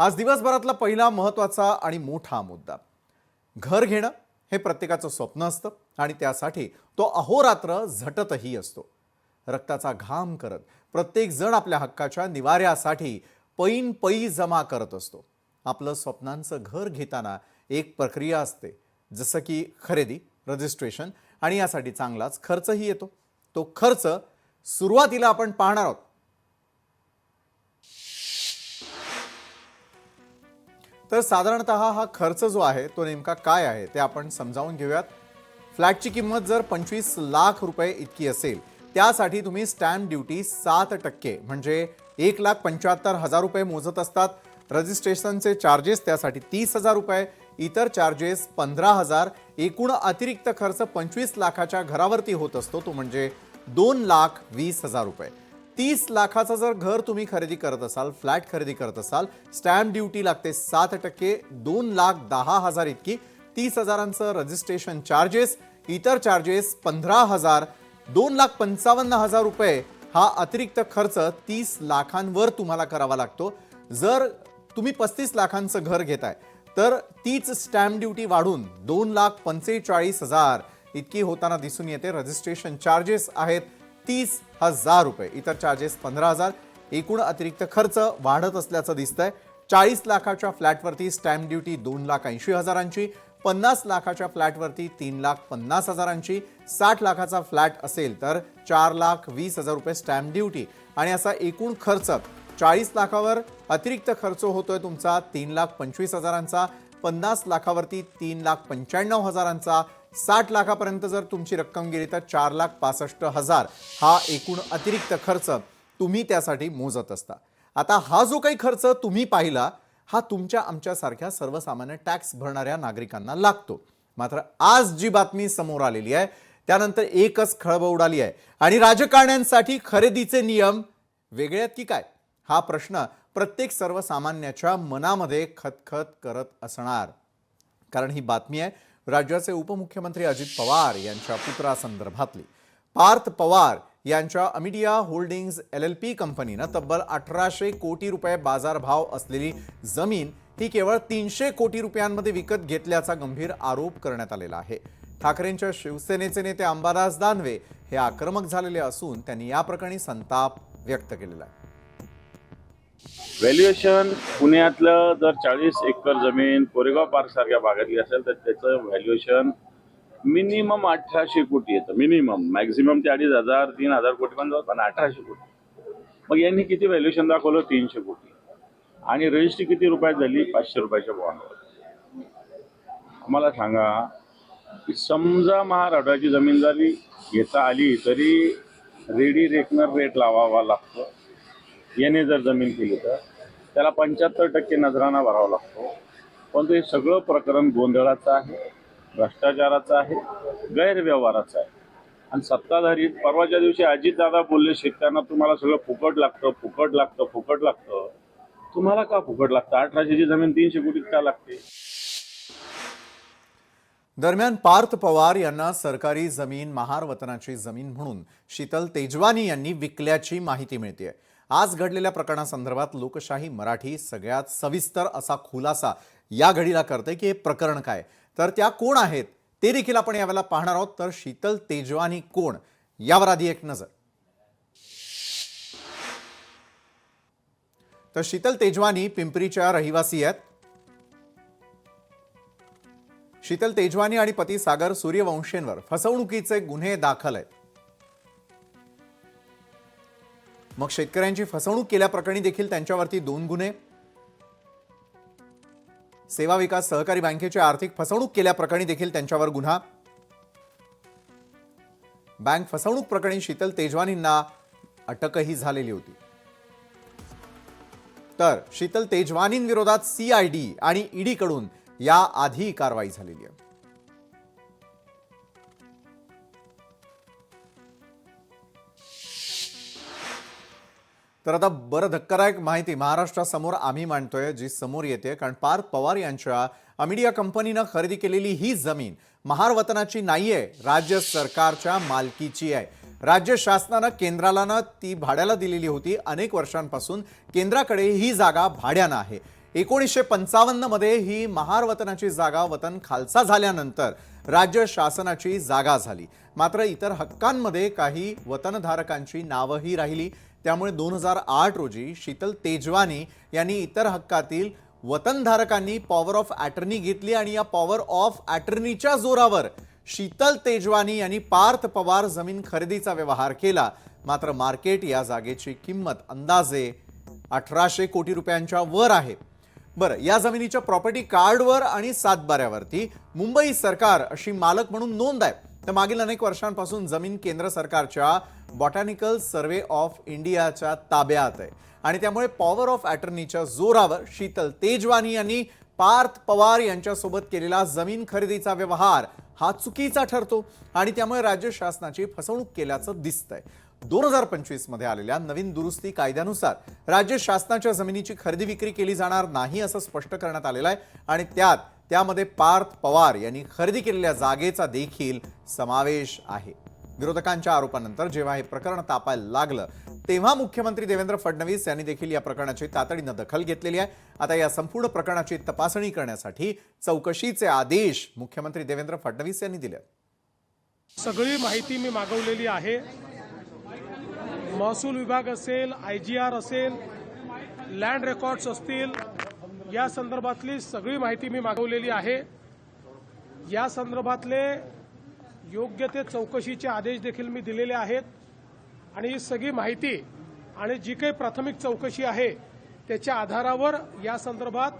आज दिवसभरातला पहिला महत्त्वाचा आणि मोठा मुद्दा. घर घेणं हे प्रत्येकाचं स्वप्न असतं आणि त्यासाठी तो अहोरात्र झटतही असतो. रक्ताचा घाम करत प्रत्येक जण आपल्या हक्काच्या निवाऱ्यासाठी पैन पै जमा करत असतो. आपलं स्वप्नांचं घर घेताना एक प्रक्रिया असते. जसं की खरेदी रजिस्ट्रेशन आणि यासाठी चांगलाच खर्चही येतो. तो खर्च सुरुवातीला आपण पाहणार आहोत. तर साधारणतः हा खर्च जो आहे तो नेमका काय आहे ते आपण समजावून घेऊयात. फ्लॅटची किंमत जर पंचवीस लाख रुपये इतकी असेल त्यासाठी तुम्ही स्टॅम्प ड्युटी सात टक्के म्हणजे एक लाख पंच्याहत्तर हजार रुपये मोजत असतात. रजिस्ट्रेशनचे चार्जेस त्यासाठी तीस हजार रुपये इतर चार्जेस पंधरा हजार. एकूण अतिरिक्त खर्च पंचवीस लाखाच्या घरावरती होत असतो तो म्हणजे दोन लाख वीस हजार रुपये. तीस लाखाचं जर घर तुम्ही खरेदी करत असाल फ्लॅट खरेदी करत असाल स्टॅम्प ड्युटी लागते सात टक्के दोन लाख दहा हजार इतकी. तीस हजारांचं रजिस्ट्रेशन चार्जेस इतर चार्जेस पंधरा हजार दोन लाख पंचावन्न हजार रुपये. हा अतिरिक्त खर्च तीस लाखांवर तुम्हाला करावा लागतो. जर तुम्ही पस्तीस लाखांचं घर घेताय तर तीच स्टॅम्प ड्युटी वाढून दोन लाख पंचेचाळीस हजार इतकी होताना दिसून येते. रजिस्ट्रेशन चार्जेस आहेत. तीस हजार रुपये. इतर चार्जेस पंधरा हजार. एकूण अतिरिक्त खर्च वाढत असल्याचं दिसतंय. चाळीस लाखाच्या फ्लॅटवरती स्टॅम्प ड्युटी दोन लाख ऐंशी हजारांची पन्नास लाखाच्या फ्लॅटवरती तीन लाख पन्नास हजारांची साठ लाखाचा फ्लॅट असेल तर चार लाख वीस हजार रुपये स्टॅम्प ड्युटी आणि असा एकूण खर्च चाळीस लाखावर अतिरिक्त खर्च होतोय तुमचा तीन लाख पंचवीस हजारांचा पन्नास लाखावरती तीन लाख पंच्याण्णव हजारांचा साठ लाखापर्यंत जर तुमची रक्कम गेली तर चार लाख पासष्ट हजार हा एकूण अतिरिक्त खर्च तुम्ही त्यासाठी मोजत असता. आता हा जो काही खर्च तुम्ही पाहिला हा तुमच्या आमच्यासारख्या सर्वसामान्य टॅक्स भरणाऱ्या नागरिकांना लागतो. मात्र आज जी बातमी समोर आलेली आहे त्यानंतर एकच खळबळ उडाली आहे. आणि राजकारण्यांसाठी खरेदीचे नियम वेगळे आहेत की काय? हा प्रश्न प्रत्येक सर्वसामान्याच्या मनामध्ये खतखत करत असणार. कारण ही बातमी आहे राज्याचे उपमुख्यमंत्री अजित पवार यांच्या पुत्रासंदर्भातली. पार्थ पवार यांच्या Amadea holdings L L P कंपनीनं तब्बल अठराशे कोटी रुपये बाजारभाव असलेली जमीन ही केवळ तीनशे कोटी रुपयांमध्ये विकत घेतल्याचा गंभीर आरोप करण्यात आलेला आहे. ठाकरेंच्या शिवसेनेचे नेते अंबादास दानवे हे आक्रमक झालेले असून त्यांनी या प्रकरणी संताप व्यक्त केलेला आहे. व्हॅल्युएशन पुण्यातलं जर चाळीस एकर जमीन कोरेगाव पार्क सारख्या भागातली असेल तर त्याचं व्हॅल्युएशन मिनिमम अठराशे कोटी येतं. मिनिमम मॅक्झिमम ते अडीच हजार तीन हजार कोटी पण जाऊ पण अठराशे कोटी. मग यांनी किती व्हॅल्युएशन दाखवलं? तीनशे कोटी. आणि रजिस्ट्री किती रुपयात झाली? पाचशे रुपयाच्या बॉन्डवर आम्हाला सांगा की समजा महाराष्ट्राची जमीन जरी घेता आली तरी रेडी रेकनर रेट लावावा लागतो. याने जर जमीन केली तर त्याला पंच्याहत्तर टक्के नजराना भरावा लागतो. पण हे सगळं प्रकरण गोंधळाचं आहे भ्रष्टाचाराचं आहे गैरव्यवहाराचं आहे. आणि सत्ताधारी परवाच्या दिवशी अजितदादा बोलले शेतकऱ्यांना तुम्हाला सगळं फुकट लागतं फुकट लागतं फुकट लागतं. तुम्हाला का फुकट लागतं? अठराशेची जमीन तीनशे कोटीत का लागते? दरम्यान पार्थ पवार यांना सरकारी जमीन महार वतनाची जमीन म्हणून शीतल तेजवानी यांनी विकल्याची माहिती मिळते आज घडलेल्या प्रकरणासंदर्भात लोकशाही मराठी सगळ्यात सविस्तर असा खुलासा या घडीला करते की हे प्रकरण काय? तर त्या कोण आहेत? ते देखील आपण यावेळेला पाहणार आहोत. तर शीतल तेजवानी कोण? यावर आधी एक नजर. तर शीतल तेजवानी पिंपरीच्या रहिवासी आहेत. शीतल तेजवानी आणि पती सागर सूर्यवंशेंवर फसवणुकीचे गुन्हे दाखल आहेत. मग शेतकऱ्यांची फसवणूक केल्याप्रकरणी देखील त्यांच्यावरती दोन गुन्हे. सेवा विकास सहकारी बँकेची आर्थिक फसवणूक केल्याप्रकरणी देखील त्यांच्यावर गुन्हा. बँक फसवणूक प्रकरणी शीतल तेजवानींना अटकही झालेली होती. तर शीतल तेजवानींविरोधात सीआयडी आणि ईडीकडून या आधी कारवाई झालेली आहे. तर आता बरं धक्कादायक माहिती महाराष्ट्रासमोर आम्ही मांडतोय जी समोर येते. कारण पार्थ पवार यांच्या अमिडिया कंपनीनं खरेदी केलेली ही जमीन महार वतनाची आहे राज्य सरकारच्या मालकीची आहे. राज्य शासनानं केंद्राला ना ती भाड्याला दिलेली होती. अनेक वर्षांपासून केंद्राकडे ही जागा भाड्यानं आहे. एकोणीसशे पंचावन्नमध्ये ही महार वतनाची जागा वतन खालसा झाल्यानंतर राज्य शासनाची जागा झाली. मात्र इतर हक्कांमध्ये काही वतनधारकांची नावंही राहिली. त्यामुळे दोन हजार आठ रोजी शीतल तेजवानी यांनी इतर हक्कातील वतनधारकांनी पॉवर ऑफ अॅटर्नी घेतली आणि या पॉवर ऑफ अॅटर्नीच्या जोरावर शीतल तेजवानी यांनी पार्थ पवार जमीन खरेदीचा व्यवहार केला. मात्र मार्केट या जागेची किंमत अंदाजे अठराशे कोटी रुपयांच्या वर आहे. बरं या जमिनीच्या प्रॉपर्टी कार्डवर आणि सातबाऱ्यावरती मुंबई सरकार अशी मालक म्हणून नोंद आहे. तर मागील अनेक वर्षांपासून जमीन केंद्र सरकारच्या बॉटॅनिकल सर्वे ऑफ इंडियाच्या ताब्यात आहे. आणि त्यामुळे पॉवर ऑफ अटर्नीच्या जोरावर शीतल तेजवानी यांनी पार्थ पवार यांच्यासोबत केलेला जमीन खरेदीचा व्यवहार हा चुकीचा ठरतो आणि त्यामुळे राज्य शासनाची फसवणूक केल्याचं दिसतंय. दोन हजार पंचवीसमध्ये आलेल्या नवीन दुरुस्ती कायद्यानुसार राज्य शासनाच्या जमिनीची खरेदी विक्री केली जाणार नाही असं स्पष्ट करण्यात आलेलं आहे आणि त्यात त्यामध्ये पार्थ पवार यांनी खरेदी केलेल्या जागेचा देखील समावेश आहे. विरोधकांच्या आरोपानंतर जेव्हा हे प्रकरण तापायला लागलं तेव्हा मुख्यमंत्री देवेंद्र फडणवीस यांनी देखील या प्रकरणाची तातडीनं दखल घेतलेली आहे. आता या संपूर्ण प्रकरणाची तपासणी करण्यासाठी चौकशीचे आदेश मुख्यमंत्री देवेंद्र फडणवीस यांनी दिले. सगळी माहिती मी मागवलेली आहे. महसूल विभाग असेल आय जी आर असेल लँड रेकॉर्ड्स असतील या संदर्भातली सगळी माहिती मी मागवलेली आहे. या संदर्भातले योग्य ते चौकशीचे आदेश देखील मी दिलेले आहेत. आणि ही सगळी माहिती आणि जी काही प्राथमिक चौकशी आहे त्याच्या आधारावर या संदर्भात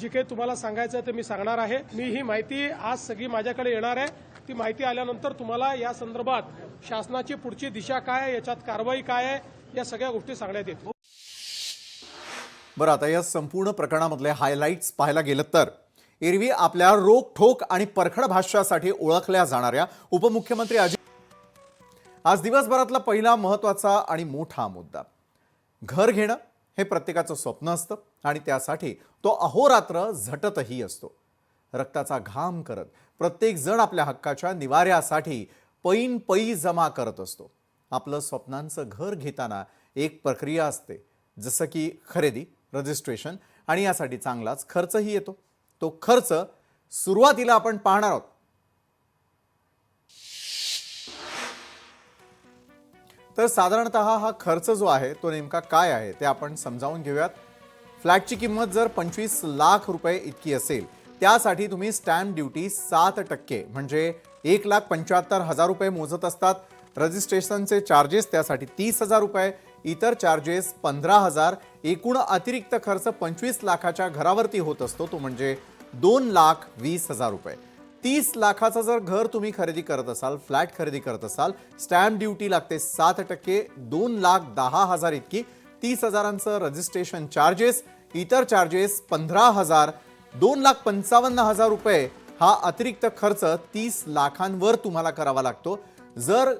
जी काही तुम्हाला सांगायचं ते मी सांगणार आहे. मी ही माहिती आज सगळी माझ्याकडे येणार आहे. ती माहिती आल्यानंतर तुम्हाला या संदर्भात शासनाची पुढची दिशा काय आहे याच्यात कारवाई काय आहे या सगळ्या गोष्टी सांगण्यात येतो बरं आता या संपूर्ण प्रकरणामधले हायलाईट्स पाहायला गेलं तर एरवी आपल्या रोखठोक आणि परखड भाष्यासाठी ओळखल्या जाणाऱ्या उपमुख्यमंत्री अजित आज दिवसभरातला पहिला महत्त्वाचा आणि मोठा मुद्दा. घर घेणं हे प्रत्येकाचं स्वप्न असतं आणि त्यासाठी तो अहोरात्र झटतही असतो. रक्ताचा घाम करत प्रत्येक जण आपल्या हक्काच्या निवाऱ्यासाठी पैन पै जमा करत असतो. आपलं स्वप्नांचं घर घेताना एक प्रक्रिया असते. जसं की खरेदी रजिस्ट्रेशन आणि यासाठी चांगलाच खर्चही येतो. तो खर्च सुरुवातीला आपण पाहणार आहोत. तर साधारणतः हा खर्च जो आहे तो नेमका काय आहे ते आपण समजावून घेऊयात. फ्लॅटची किंमत जर पंचवीस लाख रुपये इतकी असेल त्यासाठी तुम्ही स्टॅम्प ड्युटी सात टक्के म्हणजे एक लाख पंच्याहत्तर हजार रुपये मोजत असतात. रजिस्ट्रेशनचे चार्जेस त्यासाठी तीस हजार रुपये इतर चार्जेस पंधरा हजार एकूण अतिरिक्त खर्च पंचवीस लाखाच्या घरावरती होत असतो. तो म्हणजे दोन लाख वीस हजार रुपये. तीस लाखाचं जर घर तुम्ही खरेदी करत असाल फ्लॅट खरेदी करत असाल स्टॅम्प ड्युटी लागते सात टक्के दोन लाख दहा हजार इतकी. तीस हजारांचं रजिस्ट्रेशन चार्जेस इतर चार्जेस पंधरा हजार दोन लाख पंचावन्न हजार रुपये. हा अतिरिक्त खर्च तीस लाखांवर तुम्हाला करावा लागतो. जर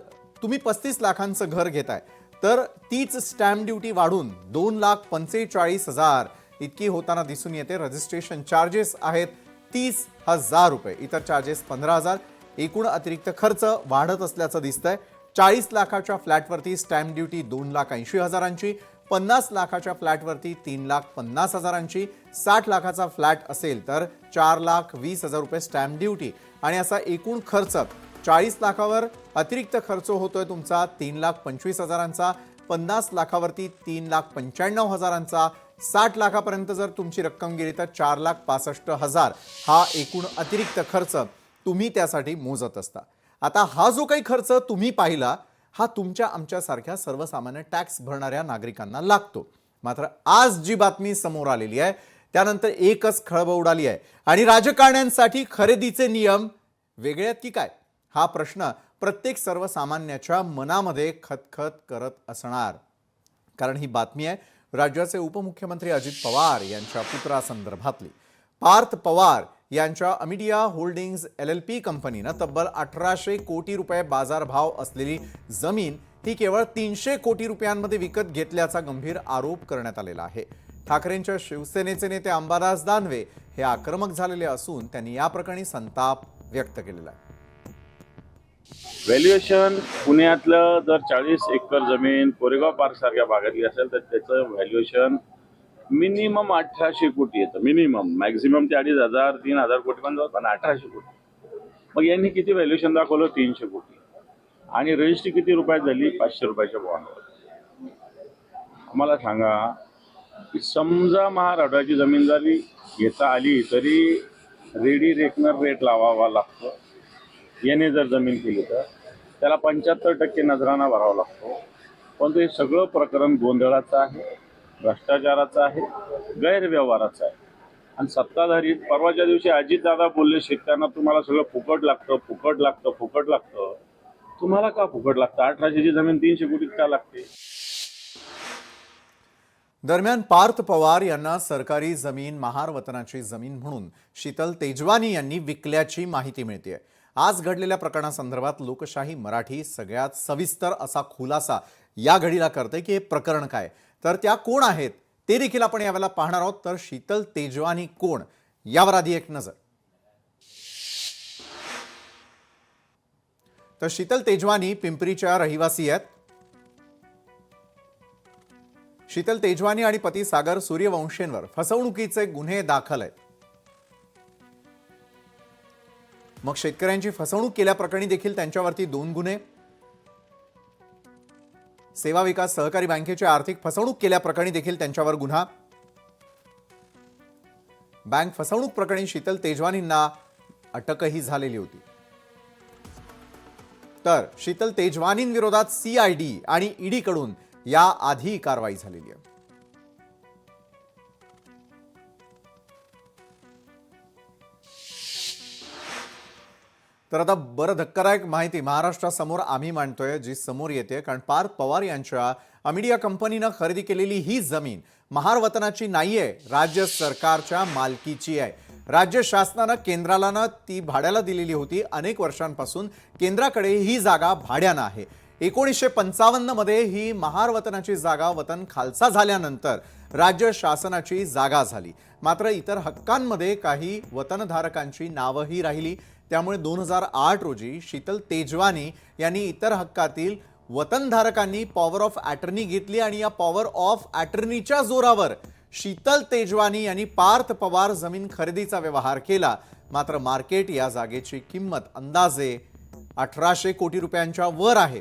तुम्ही पस्तीस लाखांचं घर घेताय तर तीच स्टॅम्प ड्युटी वाढून दोन लाख पंचेचाळीस हजार इतकी होताना दिसून येते. रजिस्ट्रेशन चार्जेस आहेत तीस हजार रुपये. इतर चार्जेस पंधरा हजार. एकूण अतिरिक्त खर्च वाढत असल्याचं दिसतंय. चाळीस लाखाच्या फ्लॅटवरती स्टॅम्प ड्युटी दोन लाख ऐंशी हजारांची पन्नास लाखाच्या फ्लॅटवरती तीन लाख पन्नास हजारांची साठ लाखाचा फ्लॅट असेल तर चार लाख वीस हजार रुपये स्टॅम्प ड्युटी आणि असा एकूण खर्च चाळीस लाखावर अतिरिक्त खर्च होतोय तुमचा. तीन लाख पंचवीस हजारांचा. पन्नास लाखावरती तीन लाख पंच्याण्णव हजारांचा. साठ लाखापर्यंत जर तुमची रक्कम गेली तर चार लाख पासष्ट हजार. हा एकूण अतिरिक्त खर्च तुम्ही त्यासाठी मोजत असता. आता हा जो काही खर्च तुम्ही पाहिला हा तुमच्या आमच्यासारख्या सर्वसामान्य टॅक्स भरणाऱ्या नागरिकांना लागतो. मात्र आज जी बातमी समोर आलेली आहे त्यानंतर एकच खळबळ उडाली आहे. आणि राजकारण्यांसाठी खरेदीचे नियम वेगळे आहेत की काय? हा प्रश्न प्रत्येक सर्वसामान्याच्या मनामध्ये खतखत करत असणार. कारण ही बातमी आहे राज्याचे उपमुख्यमंत्री अजित पवार यांच्या पुत्रासंदर्भातली. पार्थ पवार यांच्या Amadea holdings L L P कंपनीनं तब्बल अठराशे कोटी रुपये बाजारभाव असलेली जमीन ही केवळ तीनशे कोटी रुपयांमध्ये विकत घेतल्याचा गंभीर आरोप करण्यात आलेला आहे. ठाकरेंच्या शिवसेनेचे नेते अंबादास दानवे हे आक्रमक झालेले असून त्यांनी या प्रकरणी संताप व्यक्त केलेला आहे. व्हॅल्युएशन पुण्यातलं जर चाळीस एकर जमीन कोरेगाव पार्क सारख्या भागातली असेल तर त्याचं व्हॅल्युएशन मिनिमम अठराशे कोटी येतं. मिनिमम मॅक्झिमम ते अडीच हजार तीन हजार कोटी पण जातात पण अठराशे कोटी. मग यांनी किती व्हॅल्युएशन दाखवलं? तीनशे कोटी. आणि रजिस्ट्री किती रुपयात झाली? पाचशे रुपयाच्या बॉन्डवर आम्हाला सांगा की समजा महाराष्ट्राची जमीनदारी घेता आली तरी रेडी रेकनर रेट लावावा लागतो. याने जर जमीन केली तर त्याला पंच्याहत्तर टक्के नजराना भरावा लागतो. पण ते सगळं प्रकरण गोंधळाचं आहे भ्रष्टाचाराचं आहे गैरव्यवहाराचं आहे. आणि सत्ताधारी परवाच्या दिवशी अजितदादा बोलले शेतकऱ्यांना तुम्हाला सगळं फुकट लागतं फुकट लागतं फुकट लागतं. तुम्हाला का फुकट लागतं? अठराशेची जमीन तीनशे कोटीत का लागते? दरम्यान पार्थ पवार यांना सरकारी जमीन महार वतनाची जमीन म्हणून शीतल तेजवानी यांनी विकल्याची माहिती मिळते आज घडलेल्या प्रकरणासंदर्भात लोकशाही मराठी सगळ्यात सविस्तर असा खुलासा या घडीला करते की हे प्रकरण काय? तर त्या कोण आहेत? ते देखील आपण यावेळेला पाहणार आहोत. तर शीतल तेजवानी कोण? यावर आधी एक नजर. तर शीतल तेजवानी पिंपरीच्या रहिवासी आहेत. शीतल तेजवानी आणि पती सागर सूर्यवंशेंवर फसवणुकीचे गुन्हे दाखल आहेत. मग शेतकऱ्यांची फसवणूक केल्याप्रकरणी देखील त्यांच्यावरती दोन गुन्हे. सेवा विकास सहकारी बँकेची आर्थिक फसवणूक केल्याप्रकरणी देखील त्यांच्यावर गुन्हा. बँक फसवणूक प्रकरणी शीतल तेजवानींना अटकही झालेली होती. तर शीतल तेजवानींविरोधात सीआयडी आणि ईडी कडून या आधी कारवाई झालेली आहे. तर आता बरं धक्कादायक माहिती महाराष्ट्रासमोर आम्ही मांडतोय जी समोर येते कारण पार्थ पवार यांच्या अमिडिया कंपनीनं खरेदी केलेली ही जमीन महारवतनाची नाही नाहीये राज्य सरकारच्या मालकीची आहे. राज्य शासनानं केंद्राला ना ती भाड्याला दिलेली होती. अनेक वर्षांपासून केंद्राकडे ही जागा भाड्यानं आहे. एकोणीसशे पंचावन्नमध्ये ही महारवतनाची जागा वतन खालसा झाल्यानंतर राज्य शासनाची जागा झाली. मात्र इतर हक्कांमध्ये काही वतनधारकांची नावंही राहिली. त्यामुळे दोन हजार आठ रोजी शीतल तेजवानी यांनी इतर हक्कातील वतनधारकांनी पॉवर ऑफ अॅटर्नी घेतली आणि या पॉवर ऑफ अॅटर्नीच्या जोरावर शीतल तेजवानी यांनी पार्थ पवार जमीन खरेदीचा व्यवहार केला. मात्र मार्केट या जागेची किंमत अंदाजे अठराशे कोटी रुपयांच्या वर आहे.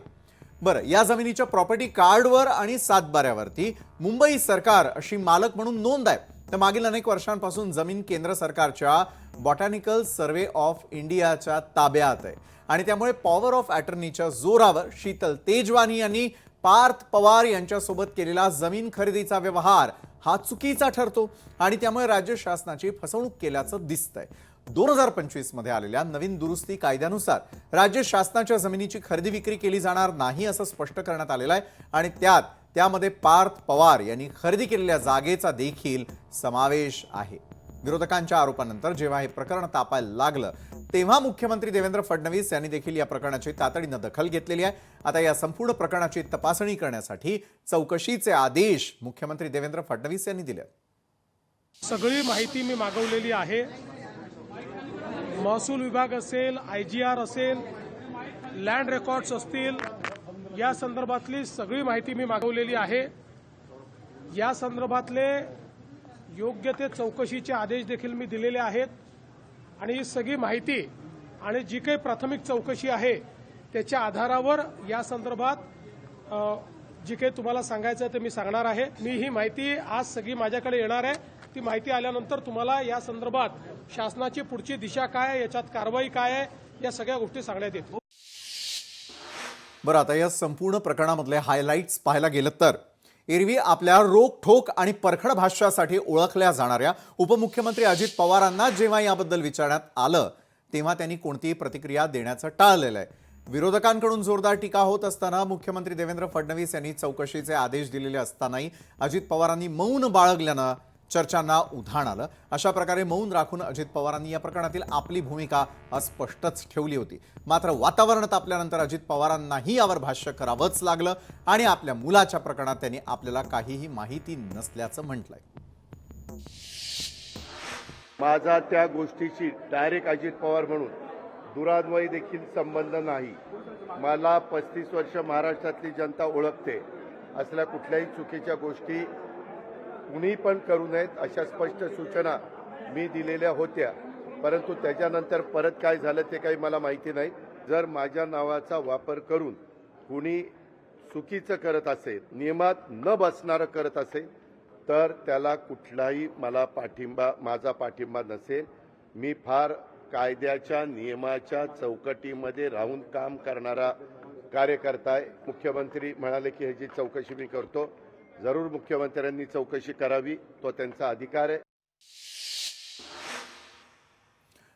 बरं या जमिनीच्या प्रॉपर्टी कार्डवर आणि सातबाऱ्यावरती मुंबई सरकार अशी मालक म्हणून नोंद आहे. तर मागील अनेक वर्षांपासून जमीन केंद्र सरकारच्या बॉटॅनिकल सर्वे ऑफ इंडियाच्या ताब्यात आहे. आणि त्यामुळे पॉवर ऑफ अटर्नीच्या जोरावर शीतल तेजवानी यांनी पार्थ पवार यांच्यासोबत केलेला जमीन खरेदीचा व्यवहार हा चुकीचा ठरतो आणि त्यामुळे राज्य शासनाची फसवणूक केल्याचं दिसतंय. दोन हजार पंचवीसमध्ये आलेल्या नवीन दुरुस्ती कायद्यानुसार राज्य शासनाच्या जमिनीची खरेदी विक्री केली जाणार नाही असं स्पष्ट करण्यात आलेलं आहे आणि त्यात त्यामध्ये पार्थ पवार यांनी खरेदी केलेल्या जागेचा देखील समावेश आहे. विरोधकांच्या आरोपानंतर जेव्हा हे प्रकरण तापायला लागलं तेव्हा मुख्यमंत्री देवेंद्र फडणवीस यांनी देखील या प्रकरणाची तातडीनं दखल घेतलेली आहे. आता या संपूर्ण प्रकरणाची तपासणी करण्यासाठी चौकशीचे आदेश मुख्यमंत्री देवेंद्र फडणवीस यांनी दिले सगळी माहिती मी मागवलेली आहे. महसूल विभाग असेल आय जी आर असेल लँड रेकॉर्ड्स असतील या संदर्भातली सगळी माहिती मी मागवलेली आहे. या संदर्भातले योग्य ते चौकशीचे आदेश देखील मी दिलेले आहेत. आणि ही सगळी माहिती आणि जी काही प्राथमिक चौकशी आहे त्याच्या आधारावर या संदर्भात जी काही तुम्हाला सांगायचं आहे ते मी सांगणार आहे. मी ही माहिती आज सगळी माझ्याकडे येणार आहे. ती माहिती आल्यानंतर तुम्हाला या संदर्भात शासनाची पुढची दिशा काय आहे याच्यात कारवाई काय आहे या सगळ्या गोष्टी सांगण्यात येतो बरं आता या संपूर्ण प्रकरणामधले हायलाईट्स पाहायला गेलं तर एरवी आपल्या रोखठोक आणि परखड भाष्यासाठी ओळखल्या जाणाऱ्या उपमुख्यमंत्री अजित पवारांना जेव्हा याबद्दल विचारण्यात आलं तेव्हा त्यांनी कोणतीही प्रतिक्रिया देण्याचं टाळलेलं आहे. विरोधकांकडून जोरदार टीका होत असताना मुख्यमंत्री देवेंद्र फडणवीस यांनी चौकशीचे आदेश दिलेले असतानाही अजित पवारांनी मौन बाळगल्यानं चर्चांना उधाण आलं. अशा प्रकारे मौन राखून अजित पवारांनी या प्रकरणातील आपली भूमिका अस्पष्टच ठेवली होती. मात्र वातावरण तापल्यानंतर अजित पवारांनाही यावर भाष्य करावंच लागलं आणि आपल्या मुलाच्या प्रकरणात त्यांनी आपल्याला काहीही माहिती नसल्याचं म्हटलंय. माझा त्या गोष्टीशी डायरेक्ट अजित पवार म्हणून दुरान्वयी देखील संबंध नाही. मला पस्तीस वर्ष महाराष्ट्रातली जनता ओळखते. असल्या कुठल्याही चुकीच्या गोष्टी कुणी पण करू नयेत अशा स्पष्ट सूचना मी दिलेल्या होत्या. परंतु त्याच्यानंतर परत काय झालं ते काही मला माहिती नाही. जर माझ्या नावाचा वापर करून कुणी चुकीचं करत असेल नियमात न बसणारं करत असेल तर त्याला कुठलाही मला पाठिंबा माझा पाठिंबा नसेल. मी फार कायद्याच्या नियमाच्या चौकटीमध्ये राहून काम करणारा कार्यकर्ता आहे. मुख्यमंत्री म्हणाले की ह्याची चौकशी मी करतो. जरूर मुख्यमंत्र्यांनी चौकशी करावी तो त्यांचा अधिकार आहे.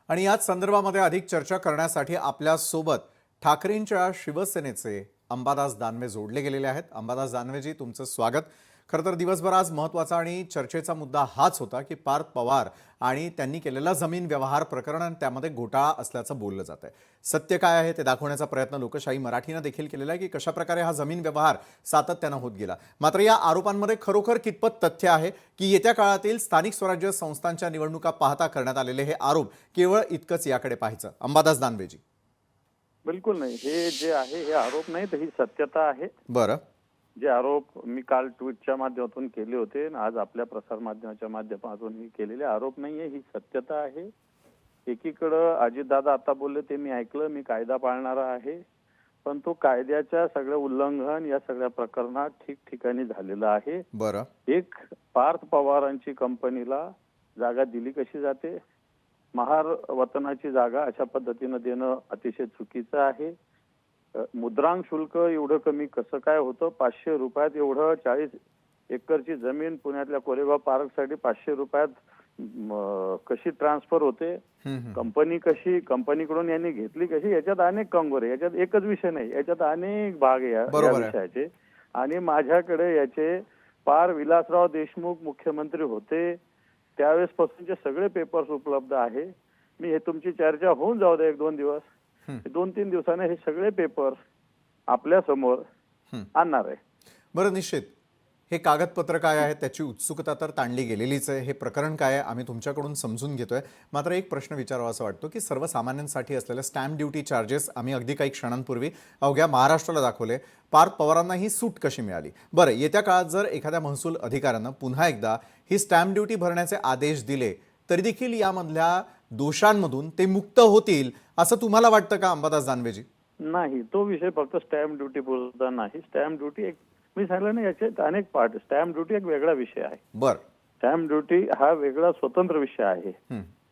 आणि याच संदर्भामध्ये अधिक चर्चा करण्यासाठी आपल्यासोबत ठाकरेंच्या शिवसेनेचे अंबादास दानवे जोडले गेलेले आहेत. अंबादास दानवेजी तुमचं स्वागत. खरं तर दिवसभर आज महत्त्वाचा आणि चर्चेचा मुद्दा हाच होता की पार्थ पवार आणि त्यांनी केलेला जमीन व्यवहार प्रकरण आणि त्यामध्ये घोटाळा असल्याचं बोललं जात आहे. सत्य काय आहे ते दाखवण्याचा प्रयत्न लोकशाही मराठीनं देखील केलेला आहे की कशाप्रकारे हा जमीन व्यवहार सातत्यानं होत गेला. मात्र या आरोपांमध्ये खरोखर कितपत तथ्य आहे की येत्या काळातील स्थानिक स्वराज्य संस्थांच्या निवडणुका पाहता करण्यात आलेले हे आरोप केवळ इतकंच याकडे पाहायचं. अंबादास दानवेजी. बिलकुल नाही. हे जे आहे हे आरोप नाही तर ही सत्यता आहे. बरं. जे आरोप मी काल ट्विटच्या माध्यमातून केले होते आणि आज आपल्या प्रसार माध्यमाच्या माध्यमातून केलेले आरोप नाहीये ही सत्यता आहे. एकीकडं अजितदादा आता बोलले ते मी ऐकलं मी कायदा पाळणारा आहे. पण तो कायद्याच्या सगळं उल्लंघन या सगळ्या प्रकरणात ठिकठिकाणी झालेलं आहे. बरं. एक पार्थ पवारांची कंपनीला जागा दिली कशी जाते? महार वतनाची जागा अशा पद्धतीनं देणं अतिशय चुकीचं आहे. मुद्रांक शुल्क एवढं कमी कसं काय होतं? पाचशे रुपयात एवढं चाळीस एकरची जमीन पुण्यातल्या कोरेगाव पार्कसाठी पाचशे रुपयात कशी ट्रान्सफर होते. कंपनी कशी? कंपनीकडून यांनी घेतली कशी? याच्यात अनेक कंगोरे याच्यात एकच विषय नाही. याच्यात अनेक भाग आहे या- आहे. विषयाचे. आणि माझ्याकडे याचे पार विलासराव देशमुख मुख्यमंत्री होते. त्यावेळेस पासूनचे सगळे पेपर्स उपलब्ध आहे. मी हे तुमची चर्चा होऊन जाऊ दे एक दोन दिवस. दोन तीन दिवसाने हे सगळे पेपर्स आपल्यासमोर. आणणार आहे. बरं निश्चित. हे कागदपत्र काय आहे त्याची उत्सुकता तर ताणली गेलेलीच आहे. हे प्रकरण काय आहे आम्ही तुमच्याकडून समजून घेतोय. मात्र एक प्रश्न विचारावा असं वाटतो की सर्वसामान्यांसाठी असलेले स्टॅम्प ड्युटी चार्जेस आम्ही अगदी काही क्षणांपूर्वी अवघ्या महाराष्ट्राला दाखवले. पार्थ पवारांना ही सूट कशी मिळाली? बरं येत्या काळात जर एखाद्या महसूल अधिकाऱ्यानं पुन्हा एकदा ही स्टॅम्प ड्युटी भरण्याचे आदेश दिले तरी देखील यामधल्या दोषांमधून ते मुक्त होतील असं तुम्हाला वाटतं का अंबादास दानवेजी? नाही तो विषय फक्त स्टॅम्प ड्युटी बोलता नाही. स्टॅम्प ड्युटी एक मी सांगितलं ना याच्यात अनेक पार्ट स्टॅम्प ड्युटी एक वेगळा विषय आहे. बरं. स्टॅम्प ड्युटी हा वेगळा स्वतंत्र विषय आहे.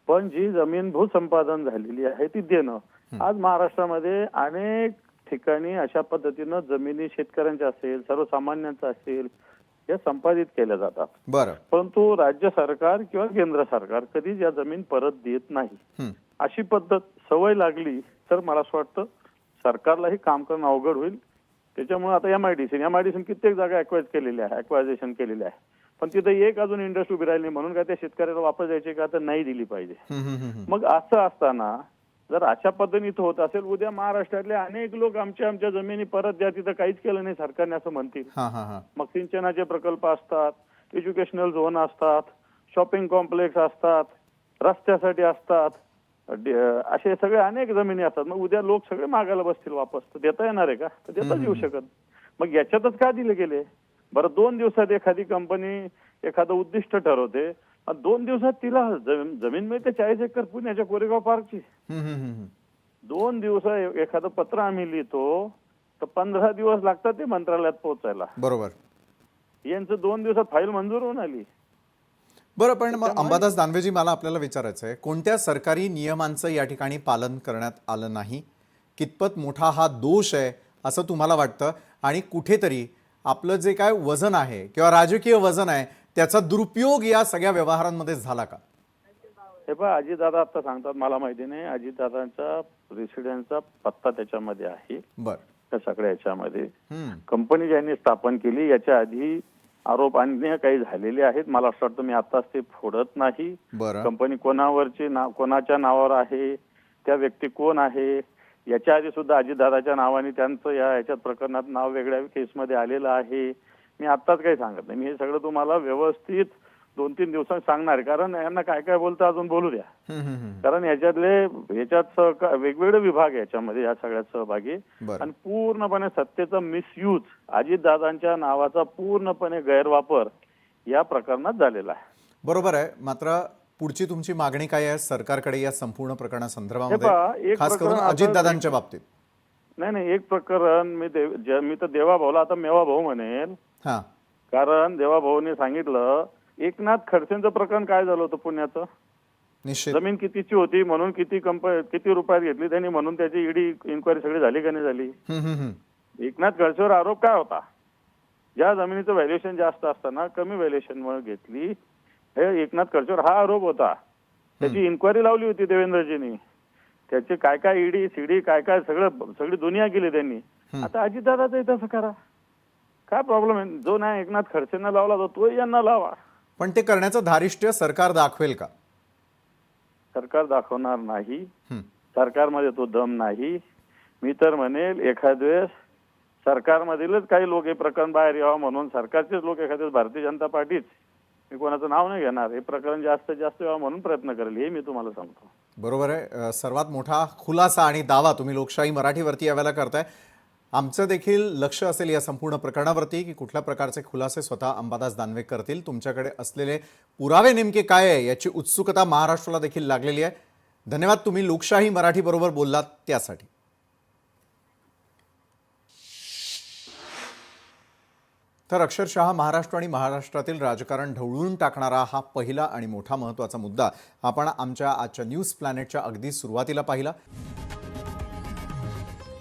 पण जी जमीन भूसंपादन झालेली आहे ती देणं. आज महाराष्ट्रामध्ये अनेक ठिकाणी अशा पद्धतीनं जमिनी शेतकऱ्यांच्या असेल सर्वसामान्यांच्या असेल या संपादित केल्या जातात. बरं. परंतु राज्य सरकार किंवा केंद्र सरकार कधीच या जमीन परत देत नाही. अशी पद्धत सवय लागली तर मला असं वाटतं सरकारलाही काम करणं अवघड होईल. त्याच्यामुळे आता M I D C M I D C कित्येक जागा अक्वाइज केलेल्या आहे अक्वायझेशन केलेल्या आहे पण तिथे एक अजून इंडस्ट्री उभी राहिली म्हणून काय त्या शेतकऱ्याला वापस द्यायची का तर नाही दिली पाहिजे. मग असं असताना जर अशा पद्धतीने होत असेल उद्या महाराष्ट्रातले अनेक लोक आमच्या आमच्या जमिनी परत द्या तिथं काहीच केलं नाही सरकारने असं म्हणतील. मग सिंचनाचे प्रकल्प असतात एज्युकेशनल झोन असतात शॉपिंग कॉम्प्लेक्स असतात रस्त्यासाठी असतात असे सगळे अनेक जमिनी असतात. मग उद्या लोक सगळे मागायला बसतील वापस. तर देता येणार आहे का? तर देताच येऊ शकत. मग याच्यातच का दिले गेले? बरं दोन दिवसात एखादी कंपनी एखादं उद्दिष्ट ठरवते दोन दिवसात तिला जमीन जमीन मिळते चाळीस एकर पुण्याच्या कोरेगाव पार्कची. दोन दिवस एखादं पत्र आम्ही लिहितो तर पंधरा दिवस लागतात ते मंत्रालयात पोहोचायला. बरोबर. यांचं दोन दिवसात फाईल मंजूर होऊन आली. बरं पण मग अंबादास दानवेजी मला आपल्याला विचारायचं आहे कोणत्या सरकारी नियमांचं या ठिकाणी पालन करण्यात आलं नाही? कितपत मोठा हा दोष आहे असं तुम्हाला वाटतं? आणि कुठेतरी आपलं जे काय वजन आहे किंवा राजकीय वजन आहे त्याचा दुरुपयोग या सगळ्या व्यवहारांमध्ये झाला का? हे पहा अजितदादा आता सांगतात मला माहिती नाही. अजितदादांचा रेसिडेन्सचा पत्ता त्याच्यामध्ये आहे. बरं. त्या सगळ्या याच्यामध्ये. कंपनी ज्यांनी स्थापन केली याच्या आधी आरोप अन्य काही झालेले आहेत. मला असं वाटतं मी आताच ते फोडत नाही. बरं. कंपनी कोणावरची नाव कोणाच्या नावावर आहे त्या व्यक्ती कोण आहे? याच्या आधी सुद्धा अजितदादाच्या नावाने त्यांचं या याच्यात प्रकरणात नाव वेगळ्या केसमध्ये आलेलं आहे. मी आत्ताच काही सांगत नाही. मी हे सगळं तुम्हाला व्यवस्थित दोन तीन दिवसांत सांगणार. कारण यांना काय काय बोलतं अजून बोलू द्या. कारण याच्यातले याच्यात वेगवेगळे विभाग याच्यामध्ये या सगळ्यात सहभागी. आणि पूर्णपणे सत्तेचा मिसयूज अजितदादांच्या नावाचा पूर्णपणे गैरवापर या प्रकरणात झालेला आहे. बरोबर आहे. मात्र पुढची तुमची मागणी काय आहे? सरकारकडे या संपूर्ण प्रकरणासंदर्भामध्ये खास करून प्रकरण अजितदादांच्या बाबतीत. नाही नाही एक प्रकरण मी देव मी तर देवा भाऊला आता मेवा भाऊ म्हणेल. कारण देवा भाऊने सांगितलं एकनाथ खडसेंचं प्रकरण काय झालं होतं पुण्याचं? निश्चित. जमीन कितीची होती म्हणून किती कंप किती रुपयात घेतली त्यांनी म्हणून त्याची ईडी इन्क्वायरी सगळी झाली का नाही झाली. एकनाथ खडसेवर आरोप काय होता? ज्या जमिनीचं व्हॅल्युएशन जास्त असताना कमी व्हॅल्युएशन घेतली. हे एकनाथ खडसेवर हा आरोप होता. त्याची इन्क्वायरी लावली होती देवेंद्रजींनी. त्याचे काय काय ईडी सीडी काय काय सगळं सगळी दुनिया केली त्यांनी. आता अजितदादाचं तसं करा. काय प्रॉब्लेम आहे? जो नाही एकनाथ खडसेंना लावला तो यांना लावा. पण ते करण्याचं धारिष्ट्य सरकार दाखवेल का? सरकार दाखवणार नाही. सरकारमध्ये तो दम नाही. मी तर म्हणेल एखाद वेळेस सरकारमधीलच काही लोक हे प्रकरण बाहेर यावं म्हणून सरकारचेच लोक एखाद्या भारतीय जनता पार्टीच. मी कोणाचं नाव नाही घेणार. हे प्रकरण जास्तीत जास्त यावं म्हणून प्रयत्न करेल. हे मी तुम्हाला सांगतो. बरोबर आहे. सर्वात मोठा खुलासा आणि दावा तुम्ही लोकशाही मराठीवरती यावेळेला करताय. आमचं देखील लक्ष असेल या संपूर्ण प्रकरणावरती की कुठल्या प्रकारचे खुलासे स्वतः अंबादास दानवे करतील. तुमच्याकडे असलेले पुरावे नेमके काय आहे याची उत्सुकता महाराष्ट्राला देखील लागलेली आहे. धन्यवाद. तुम्ही लोकशाही मराठीबरोबर बोललात त्यासाठी. तर अक्षरशः महाराष्ट्र आणि महाराष्ट्रातील राजकारण ढवळून टाकणारा हा पहिला आणि मोठा महत्त्वाचा मुद्दा आपण आमच्या आजच्या न्यूज प्लॅनेटच्या अगदी सुरुवातीला पाहिला.